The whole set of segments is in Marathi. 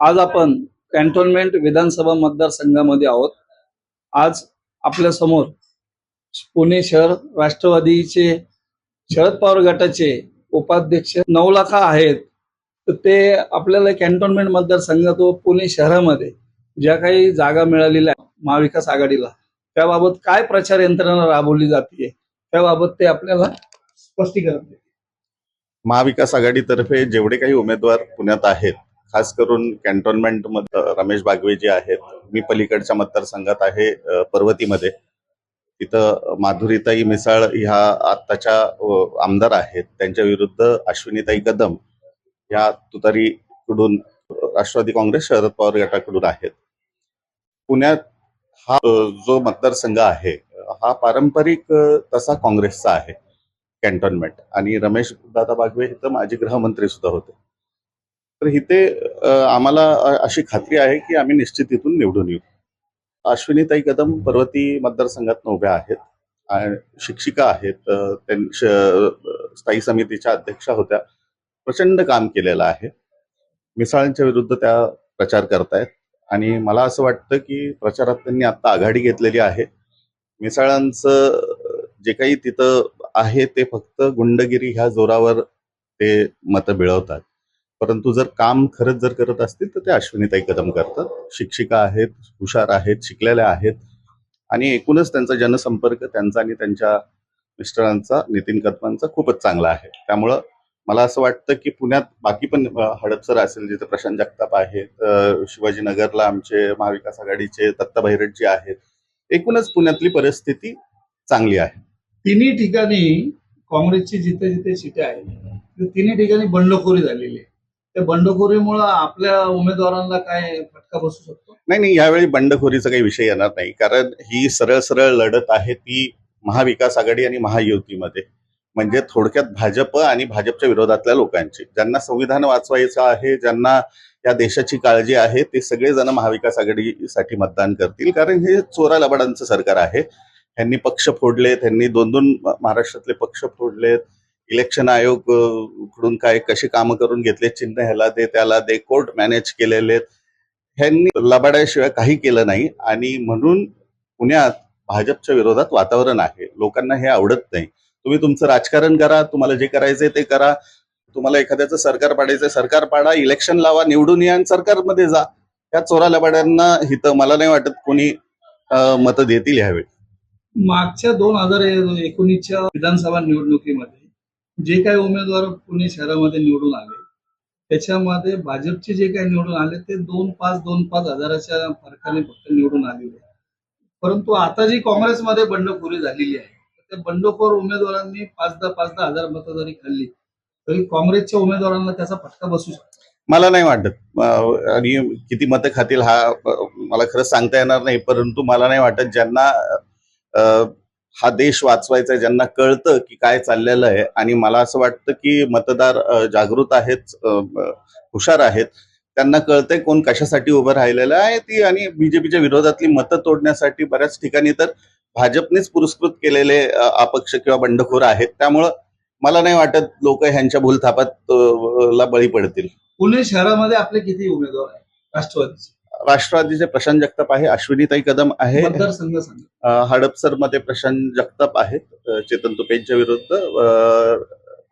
आज आपण कॅन्टोन्मेंट विधानसभा मतदारसंघामध्ये आहोत. आज आपल्यासमोर पुणे शहर राष्ट्रवादीचे शरद पवार गटाचे उपाध्यक्ष नवलाखा आहेत. तर ते आपल्याला कॅन्टोन्मेंट मतदारसंघात व पुणे शहरामध्ये ज्या काही जागा मिळालेल्या आहेत महाविकास आघाडीला त्याबाबत काय प्रचार यंत्रणा राबवली जाते त्याबाबत ते आपल्याला स्पष्टीकरण महाविकास आघाडीतर्फे जेवढे काही उमेदवार पुण्यात आहेत खास करून कॅन्टोन्मेंटमध्ये रमेश बागवे जे आहेत मी पलीकडच्या मतदारसंघात आहे पर्वतीमध्ये. तिथं माधुरीताई मिसाळ ह्या आत्ताच्या आमदार आहेत. त्यांच्या विरुद्ध अश्विनीताई कदम ह्या तुतारीकडून राष्ट्रवादी काँग्रेस शरद पवार गटाकडून आहेत. पुण्यात हा जो मतदारसंघ आहे हा पारंपरिक तसा काँग्रेसचा आहे कॅन्टोन्मेंट आणि रमेश दादा बागवे हे तर माजी गृहमंत्री सुद्धा होते. तर इथे आम्हाला अशी खात्री आहे की आम्ही निश्चित इथून निवडून येऊ. अश्विनीताई कदम पर्वती मतदारसंघात उभ्या आहेत. आणि शिक्षिका आहेत. त्यांच्या स्थायी समितीच्या अध्यक्षा होत्या. प्रचंड काम केलेलं आहे. मिसाळांच्या विरुद्ध त्या प्रचार करतायत. आणि मला असं वाटतं की प्रचारात त्यांनी आता आघाडी घेतलेली आहे. मिसाळांचं जे काही तिथं आहे ते फक्त गुंडगिरी ह्या जोरावर ते मतं मिळवतात परंतु जर काम खरंच जर करत असतील तर ते अश्विनीताई कदम करतात. शिक्षिका आहेत हुशार आहेत शिकलेल्या आहेत. आणि एकूणच त्यांचा जनसंपर्क त्यांचा आणि त्यांच्या मिस्टरांचा नितीन कदमांचा खूपच चांगला आहे. त्यामुळं मला असं वाटतं की पुण्यात बाकी पण हडपसर असेल जिथे प्रशांत जगताप आहेत शिवाजीनगरला आमचे महाविकास आघाडीचे दत्ता भैरटजी आहेत. एकूणच पुण्यातली परिस्थिती चांगली आहे. तिन्ही ठिकाणी काँग्रेसची जिथे जिथे सीटे आहेत तिन्ही ठिकाणी बंडखोरी झालेली आहे. ते बंडखोरीमुळे आपल्या उमेदवारांना काय फटका बसू शकतो? नाही नाही यावेळी बंडखोरीचा काही विषय येणार नाही. कारण ही सरळ सरळ लढत आहे ती महाविकास आघाडी आणि महायुतीमध्ये. म्हणजे थोडक्यात भाजप आणि भाजपच्या विरोधातल्या लोकांची. ज्यांना संविधान वाचवायचं आहे ज्यांना या देशाची काळजी आहे ते सगळेजण महाविकास आघाडीसाठी मतदान करतील. कारण हे चोरा लबाडांचं सरकार आहे. ह्यांनी पक्ष फोडलेत त्यांनी दोन दोन महाराष्ट्रातले पक्ष फोडलेत. इलेक्शन आयोगकडून काय कशी कामं करून घेतले चिन्ह ह्याला दे त्याला दे कोर्ट मॅनेज केलेले ह्यांनी लबाड्याशिवाय काही केलं नाही आणि म्हणून पुण्यात भाजपच्या विरोधात वातावरण आहे. लोकांना हे आवडत नाही. तुम्ही तुमचं राजकारण करा तुम्हाला जे करायचंय ते करा. तुम्हाला एखाद्याचं सरकार पाडायचं सरकार पाडा इलेक्शन लावा निवडून या आणि सरकारमध्ये जा. या चोरा लबाड्यांना हिथं मला नाही वाटत कोणी मतं देतील ह्यावेळी. मागच्या दोन हजार एकोणीसच्या विधानसभा निवडणुकीमध्ये जे काही उमेदवार पुणे शहरामध्ये निवडून आले त्याच्यामध्ये भाजपचे जे काही निवडून आले ते दोन पाच दोन पाच हजाराच्या फरकाने फक्त निवडून आलेले परंतु आता जी काँग्रेसमध्ये बंडखोरी झालेली आहे त्या बंडखोर उमेदवारांनी पाच दहा पाच दहा हजार मतं जरी खाल्ली. तरी काँग्रेसच्या उमेदवारांना त्याचा फटका बसू शकतो. मला नाही वाटत. आणि किती मतं खातील हा मला खरंच सांगता येणार नाही परंतु मला नाही वाटत ज्यांना हा देश वाचवायचा आहे ज्यांना कळतं की काय चाललेलं आहे. आणि मला असं वाटतं की मतदार जागृत आहेत हुशार आहेत. त्यांना कळतंय कोण कशासाठी उभं राहिलेलं आहे ती आणि बीजेपीच्या विरोधातली मतं तोडण्यासाठी बऱ्याच ठिकाणी तर भाजपनेच पुरस्कृत केलेले अपक्ष किंवा बंडखोर आहेत. त्यामुळं मला नाही वाटत लोक ह्यांच्या भूलथापात ला बळी पडतील. पुणे शहरामध्ये आपले किती उमेदवार आहेत? राष्ट्रवादीचे. राष्ट्रवादीचे प्रशांत जगताप आहे अश्विनीताई कदम आहे. अं, हडपसरमध्ये प्रशांत जगताप आहेत चेतन तुपेंच्या विरुद्ध.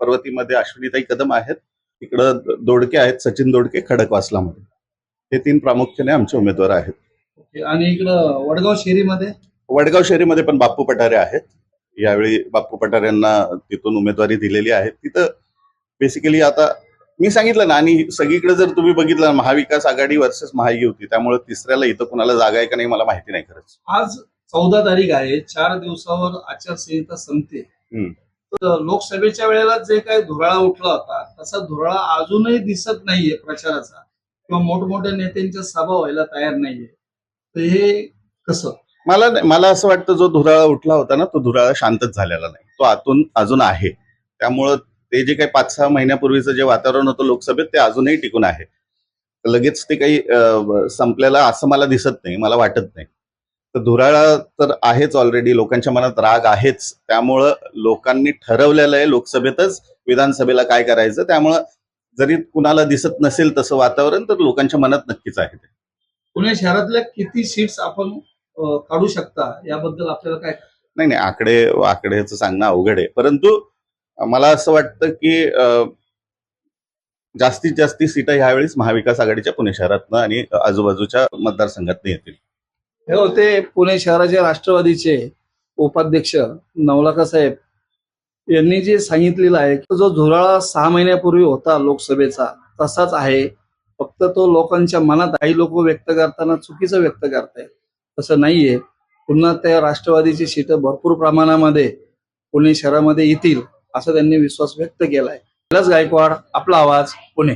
पर्वतीमध्ये अश्विनीताई कदम आहेत. इकडं दोडके आहेत सचिन दोडके खडकवासलामध्ये हे तीन प्रामुख्याने आमचे उमेदवार आहेत. आणि इकडं वडगाव शेरीमध्ये वडगाव शहरीमध्ये पण बाप्पू पठारे आहेत. यावेळी बाप्पू पठारे यांना तिथून उमेदवारी दिलेली आहे. तिथं बेसिकली आता मी सांगितलं ना आणि सगळीकडे जर तुम्ही बघितलं महाविकास आघाडी वर्सेस महायुती त्यामुळे तिसऱ्याला इथं कुणाला जागा आहे का नाही मला माहिती नाही खरंच. आज चौदा तारीख आहे चार दिवसावर आचारसंहिता संपते. तर लोकसभेच्या वेळेला जे काही धुराळा उठला होता तसा धुराळा अजूनही दिसत नाहीये प्रचाराचा किंवा मोठमोठ्या नेत्यांच्या सभा व्हायला तयार नाहीये. तर हे कसं? मला मला असं वाटतं जो धुराळा उठला होता ना तो धुराळा शांतच झालेला नाही. तो आतून अजून आहे. त्यामुळं ते जे काही पाच सहा महिन्यापूर्वीचं जे वातावरण होतं लोकसभेत ते अजूनही टिकून आहे. लगेच ते काही संपलेलं असं मला दिसत नाही मला वाटत नाही. तर धुराळा तर आहेच ऑलरेडी लोकांच्या मनात राग आहेच. त्यामुळं लोकांनी ठरवलेलं आहे लोकसभेतच विधानसभेला काय करायचं त्यामुळं जरी कुणाला दिसत नसेल तसं वातावरण तर लोकांच्या मनात नक्कीच आहे ते. पुणे शहरातल्या किती सीट्स आपण काढू शकता? याबद्दल आपल्याला काय नाही नाही आकडे आकड्याचं सांगणं अवघड आहे. परंतु मला असं वाटतं की जास्तीत जास्त सीटा ह्यावेळेस महाविकास आघाडीच्या पुणे शहरातनं आणि आजूबाजूच्या मतदारसंघातनं येतील. हे होते पुणे शहराचे राष्ट्रवादीचे उपाध्यक्ष नवलाखा साहेब. यांनी जे सांगितलेलं आहे की जो धुराळा सहा महिन्यापूर्वी होता लोकसभेचा तसाच आहे. फक्त तो लोकांच्या मनात काही लोक व्यक्त करताना चुकीचं व्यक्त करताय तसं नाहीये. पुन्हा त्या राष्ट्रवादीची सीटं भरपूर प्रमाणामध्ये पुणे शहरामध्ये येतील. असं त्यांनी विश्वास व्यक्त केलाय. कैलास गायकवाड आपला आवाज पुणे.